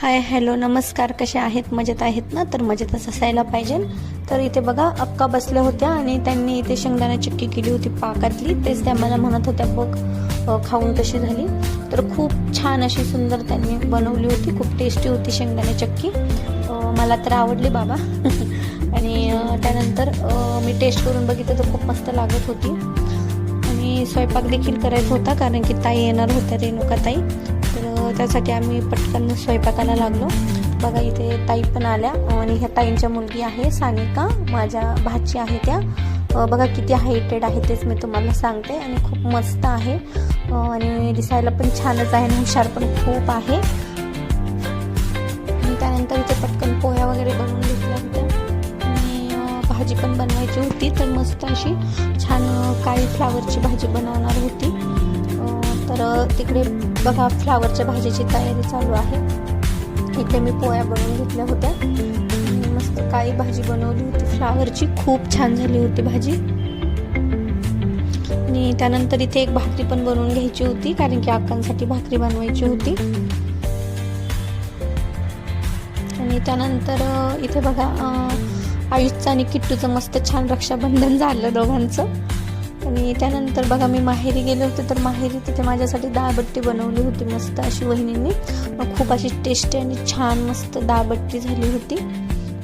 Hi hello नमस्कार. कसे आहेत? मजेत आहेत ना? तर मजेतच असायला पाहिजे. तर इथे बघा अक्का बसल्या होत्या आणि त्यांनी इथे शेंगदाणा चिक्की केली होती पाकातली. तेच त्या मला म्हणत होत्या बघ खाऊन कशी झाली? तर खूप छान अशी सुंदर त्यांनी बनवली होती. खूप टेस्टी होती शेंगदाणा चक्की. मला तर आवडली बाबा. आणि त्यानंतर मी टेस्ट करून बघितलं तर खूप मस्त लागत होती. आणि स्वयंपाक देखील करायचा होता कारण की ताई येणार होत्या रेणुका ताई त्यासाठी आम्ही पटकन स्वयंपाकाला लागलो. बघा इथे ताई पण आल्या आणि ह्या ताईंच्या मुलगी आहे सानिका. माझ्या भाची आहे त्या. बघा किती हायटेड आहे तेच मी तुम्हाला सांगते आणि खूप मस्त आहे. आणि दिसायला पण छानच आहे आणि हुशार पण खूप आहे. त्यानंतर इथे पटकन पोह्या वगैरे बनवून घेतल्या होत्या. आणि भाजी पण बनवायची होती तर मस्त अशी छान काळी फ्लावरची भाजी बनवणार होती. तर तिकडे बघा फ्लावरच्या भाजीची तयारी चालू आहे. इथे मी पोळ्या बनवून घेतल्या होत्या. मस्त काळी भाजी बनवली होती. फ्लावरची खूप छान झाली होती भाजी. आणि त्यानंतर इथे एक भाकरी पण बनवून घ्यायची होती कारण की अक्कांसाठी भाकरी बनवायची होती. आणि त्यानंतर इथे बघा आयुषचं आणि किट्टूचं मस्त छान रक्षाबंधन झालं दोघांचं. आणि त्यानंतर बघा मी माहेरी गेले होते तर माहेरी तिथे माझ्यासाठी दाळबट्टी बनवली होती मस्त अशी वहिनींनी. खूप अशी टेस्टी आणि छान मस्त दाळबट्टी झाली होती.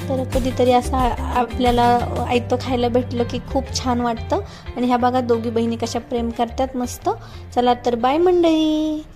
तर कधीतरी असं आपल्याला आयतं खायला भेटलं की खूप छान वाटतं. आणि ह्या बघा दोघी बहिणी कशा प्रेम करतात मस्त. चला तर बाय मंडळी.